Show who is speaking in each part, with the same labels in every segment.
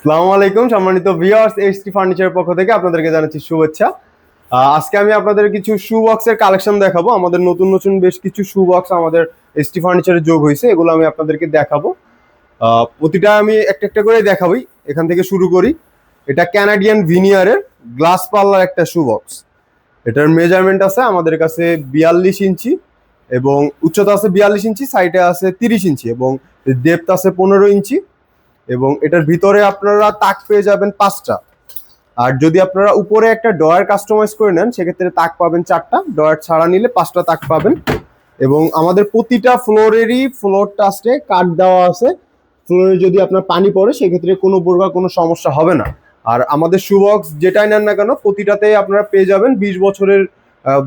Speaker 1: আসসালামু আলাইকুম, সম্মানিত ভিউয়ার্স এইচটি ফার্নিচারের পক্ষ থেকে আপনাদেরকে জানাচ্ছি শুভেচ্ছা। আজকে আমি আপনাদের কিছু শু বক্সের কালেকশন দেখাবো। আমাদের নতুন নতুন বেশ কিছু শু বক্স আমাদের এইচটি ফার্নিচারে যোগ হয়েছে, এগুলো আমি আপনাদেরকে দেখাবো। প্রতিটা আমি একটা একটা করে দেখাবই এখান থেকে শুরু করি। এটা ক্যানাডিয়ান ভিনিয়ারের গ্লাস পাল্লার একটা শু বক্স এটার মেজারমেন্ট আছে আমাদের কাছে বিয়াল্লিশ ইঞ্চি এবং উচ্চতা আছে বিয়াল্লিশ ইঞ্চি সাইডে আছে তিরিশ ইঞ্চি এবং ডেপথ আছে পনেরো ইঞ্চি। এবং এটার ভিতরে আপনারা তাক পেয়ে যাবেন পাঁচটা। আর যদি আপনারা উপরে একটা ডয়ার কাস্টমাইজ করে নেন, সেক্ষেত্রে তাক পাবেন চারটা। ডয়ার ছাড়া নিলে পাঁচটা তাক পাবেন। এবং আমাদের প্রতিটা ফ্লোরেরই ফ্লোর টাস্টে কাঠ দেওয়া আছে। ফ্লোরে যদি আপনার পানি পড়ে, সেক্ষেত্রে কোনো প্রকার কোনো সমস্যা হবে না। আর আমাদের শুবক্স যেটাই নেন না কেন প্রতিটাতেই আপনারা পেয়ে যাবেন বিশ বছরের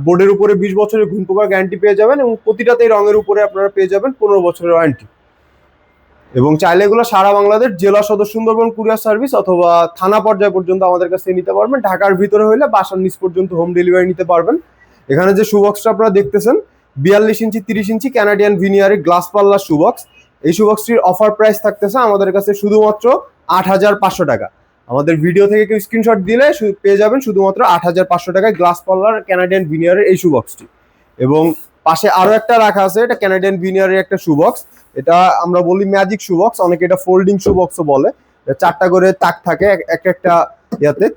Speaker 1: বোর্ডের উপরে বিশ বছরের ঘুম পোকার গ্যারান্টি পেয়ে যাবেন এবং প্রতিটাতেই রঙের উপরে আপনারা পেয়ে যাবেন পনেরো বছরের ওয়ারেন্টি এবং চাইলে এগুলো সারা বাংলাদেশ জেলা সদর সুন্দরবন কুরিয়ার সার্ভিস অথবা থানা পর্যায় পর্যন্ত আমাদের কাছে নিতে পারবেন। ঢাকার ভিতরে হলে বাসার নিচ পর্যন্ত হোম ডেলিভারি নিতে পারবেন। এখানে যে শুবক্সটা আপনারা দেখতেছেন, বিয়াল্লিশ ইঞ্চি, তিরিশ ইঞ্চি ক্যানাডিয়ান ভিনিয়ারের গ্লাস পাল্লা শুবক্স এই শুবক্সটির অফার প্রাইস থাকতেছে আমাদের কাছে শুধুমাত্র আট হাজার পাঁচশো টাকা। আমাদের ভিডিও থেকে কেউ স্ক্রিনশট দিলে পেয়ে যাবেন শুধুমাত্র আট হাজার পাঁচশো টাকায় গ্লাস পাল্লার ক্যানাডিয়ান ভিনিয়ারের এই শুবক্সটি এবং পাশে আরও একটা রাখা আছে, এটা ক্যানাডিয়ান ভিনিয়ারের একটা শুবক্স এটা আমরা বলি ম্যাজিক শুবক্স অনেকে এটা ফোল্ডিং শুবক্সও বলে। এটা চারটা করে তাক থাকে, এক একটা ইয়াতে।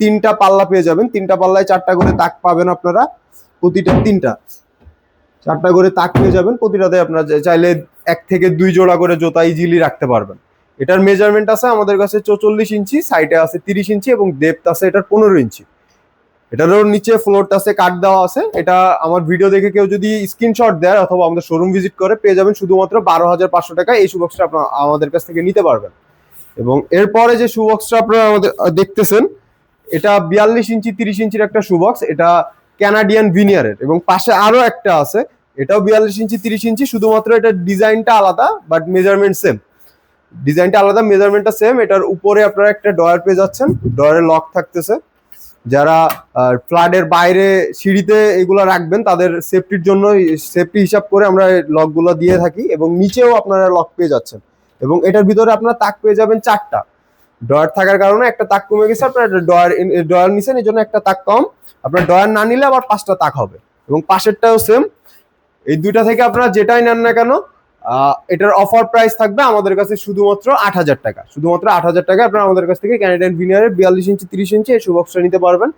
Speaker 1: তিনটা পাল্লা পেয়ে যাবেন। তিনটা পাল্লায় চারটা করে তাক পাবেন আপনারা, প্রতিটা তিনটা। চারটা করে তাক পেয়ে যাবেন, প্রতিটাতে আপনারা চাইলে এক থেকে দুই জোড়া করে জোতা ইজিলি রাখতে পারবেন। এটার মেজারমেন্ট আছে আমাদের কাছে চৌচল্লিশ ইঞ্চি সাইডে আছে তিরিশ ইঞ্চি এবং ডেপথ আছে এটার পনেরো ইঞ্চি। এটারও নিচে ফ্লোরটা আছে কাট দেওয়া আছে। এটা আমার ভিডিও দেখে কেউ যদি স্ক্রিনশট দেয় অথবা আমাদের শোরুম ভিজিট করে, পেয়ে যাবেন শুধুমাত্র বারো হাজার পাঁচশো টাকা। এই শুবক্সটা আপনার আমাদের কাছ থেকে নিতে পারবেন। এবং এরপরে যে শুবক্সটা আপনারা আমাদের দেখতেছেন, এটা বিয়াল্লিশ ইঞ্চি, তিরিশ ইঞ্চির একটা শুবক্স এটা ক্যানাডিয়ান ভিনিয়ারের এবং পাশে আরও একটা আছে। এটাও বিয়াল্লিশ ইঞ্চি, তিরিশ ইঞ্চি। শুধুমাত্র এটা ডিজাইনটা আলাদা বাট মেজারমেন্ট সেম ডিজাইনটা আলাদা মেজারমেন্টটা সেম এটার উপরে আপনারা একটা ডয়ার পেয়ে যাচ্ছেন। ডয়ারে লক থাকতেছে। যারা ফ্লাডের বাইরে সিঁড়িতে এগুলো রাখবেন, তাদের সেফটির জন্য সেফটি হিসাব করে আমরা লকগুলো দিয়ে থাকি এবং নিচেও আপনারা লক পেয়ে যাচ্ছেন। এবং এটার ভিতরে আপনারা তাক পেয়ে যাবেন চারটা। ডয়ার থাকার কারণে একটা তাক কমে গেছে, আপনার ডয়ার ডয়ার নিছেন এই জন্য একটা তাক কম। আপনার ডয়ার না নিলে আবার পাঁচটা তাক হবে। এবং পাশেরটাও সেম এই দুইটা থেকে আপনারা যেটাই নেন না কেন এটার অফার প্রাইস থাকবে আমাদের কাছে শুধুমাত্র আট হাজার টাকা। শুধুমাত্র আট হাজার টাকা আপনারা আমাদের কাছ থেকে ক্যানাডিয়ান ভিনিয়ারের বিয়াল্লিশ ইঞ্চি, তিরিশ ইঞ্চি এই শুবক্সটা নিতে পারবেন।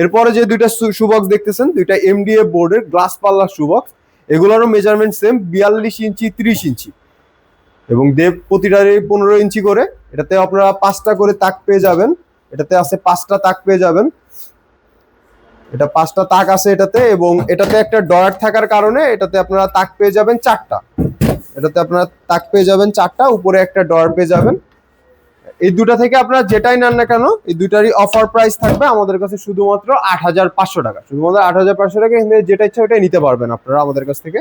Speaker 1: এরপরে যে দুইটা শুবক্স দেখতেছেন, দুইটা এমডিএ বোর্ডের গ্লাস পাল্লা শুবক্স এগুলোরও মেজারমেন্ট সেম বিয়াল্লিশ ইঞ্চি, তিরিশ ইঞ্চি। এবং দেব প্রতিটারই পনেরো ইঞ্চি করে। এটাতে আপনারা পাঁচটা করে তাক পেয়ে যাবেন। এটাতে আছে পাঁচটা তাক পেয়ে যাবেন। এটা পাঁচটা তাক আছে এটাতে এবং এটাতে একটা ডয়ার থাকার কারণে এটাতে আপনারা তাক পেয়ে যাবেন চারটা। এটাতে আপনারা তাক পেয়ে যাবেন চারটা, উপরে একটা ডয়ার পেয়ে যাবেন। এই দুটা থেকে আপনারা যেটাই নেন না কেন, এই দুটারই অফার প্রাইস থাকবে আমাদের কাছে শুধুমাত্র আট হাজার পাঁচশো টাকা। শুধুমাত্র আট হাজার পাঁচশো টাকা, এখান যেটা ইচ্ছা ওটাই নিতে পারবেন আপনারা আমাদের কাছ থেকে।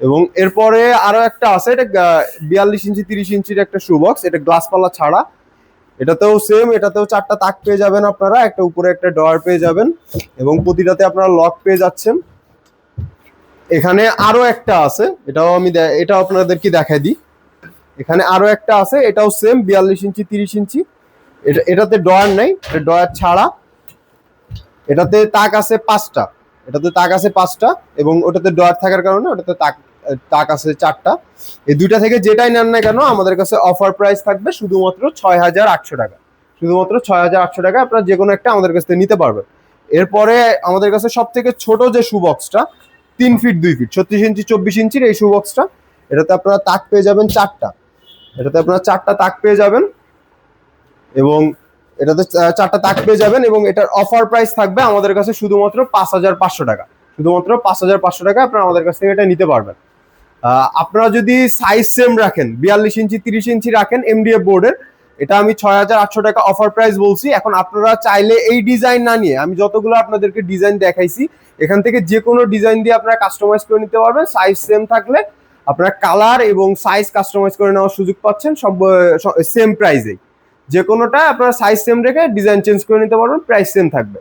Speaker 1: এবং এরপরে আরও একটা আছে, এটা বিয়াল্লিশ ইঞ্চি, তিরিশ ইঞ্চির একটা শু বক্স এটা গ্লাস পাল্লা ছাড়া। এটাতেও সেম এটাতেও চারটা তাক পেয়ে যাবেন আপনারা, একটা উপরে একটা ডয়ার পেয়ে যাবেন। এবং প্রতিটাতে আপনারা লক পেয়ে যাচ্ছেন। এখানে আরও একটা আছে, এটাও আমি এটাও আপনাদেরকে দেখাই দিই। এখানে আরও একটা আছে, এটাও সেম বিয়াল্লিশ ইঞ্চি, তিরিশ ইঞ্চি। এটা এটাতে ডয়ার নেই, এটা ডয়ার ছাড়া। এটাতে তাক আছে পাঁচটা, এটাতে তাক আছে পাঁচটা এবং ওটাতে ডয়ার থাকার কারণে ওটাতে তাক তাক আছে চারটা। এই দুইটা থেকে যেটাই নেন না কেন, আমাদের কাছে অফার প্রাইস থাকবে শুধুমাত্র ছয় হাজার আটশো টাকা। শুধুমাত্র ছয় হাজার আটশো টাকা আপনারা যে কোনো একটা আমাদের কাছ থেকে নিতে পারবেন। এরপরে আমাদের কাছে সব থেকে ছোট যে শুবক্সটা তিন ফিট দুই ফিট ছত্রিশ ইঞ্চি, চব্বিশ ইঞ্চির এই শু বক্সটা এটাতে আপনারা তাক পেয়ে যাবেন চারটা। এটাতে আপনারা চারটা তাক পেয়ে যাবেন। এবং এটাতে চারটা তাক পেয়ে যাবেন এবং এটার অফার প্রাইস থাকবে আমাদের কাছে শুধুমাত্র পাঁচ হাজার পাঁচশো টাকা। শুধুমাত্র পাঁচ হাজার পাঁচশো টাকা আপনারা আমাদের কাছ থেকে এটা নিতে পারবেন। আপনারা যদি সাইজ সেম রাখেন, বিয়াল্লিশ ইঞ্চি, তিরিশ ইঞ্চি রাখেন এমডিএফ বোর্ডের এটা আমি ছয় হাজার আটশো টাকা অফার প্রাইস বলছি। এখন আপনারা চাইলে এই ডিজাইন না নিয়ে, আমি যতগুলো আপনাদেরকে ডিজাইন দেখাইছি, এখান থেকে যে কোনো ডিজাইন দিয়ে আপনারা কাস্টমাইজ করে নিতে পারবেন। সাইজ সেম থাকলে আপনারা কালার এবং সাইজ কাস্টমাইজ করে নেওয়ার সুযোগ পাচ্ছেন, সব সেম প্রাইসেই যে কোনোটা আপনারা সাইজ সেম রেখে ডিজাইন চেঞ্জ করে নিতে পারবেন প্রাইস সেম থাকবে।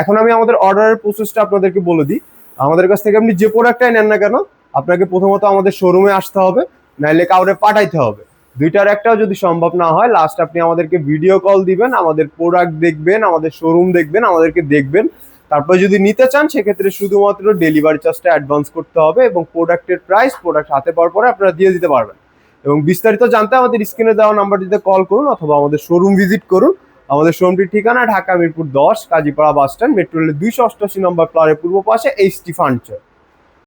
Speaker 1: এখন আমি আমাদের অর্ডারের প্রসেসটা আপনাদেরকে বলে দিই। আমাদের কাছ থেকে আপনি যে প্রোডাক্টটাই নেন না কেন, আপনাকে প্রথমত আমাদের শোরুমে আসতে হবে, নাইলে কাউরে পাঠাইতে হবে। দুইটার একটাও যদি সম্ভব না হয় লাস্ট আপনি আমাদেরকে ভিডিও কল দিবেন, আমাদের প্রোডাক্ট দেখবেন, আমাদের শোরুম দেখবেন, আমাদেরকে দেখবেন। তারপর যদি নিতে চান, সেক্ষেত্রে শুধুমাত্র ডেলিভারি চার্জটা অ্যাডভান্স করতে হবে এবং প্রোডাক্টের প্রাইস প্রোডাক্ট হাতে পাওয়ার পরে আপনারা দিয়ে দিতে পারবেন। এবং বিস্তারিত জানতে আমাদের স্ক্রিনে দেওয়া নাম্বারটিতে কল করুন অথবা আমাদের শোরুম ভিজিট করুন। আমাদের শোরুমটির ঠিকানা ঢাকা মিরপুর দশ, কাজীপাড়া বাস স্ট্যান্ড মেট্রো রেলের দুইশো অষ্টআশি নম্বর প্লারের পূর্ব পাশে এইচটি ফার্নিচার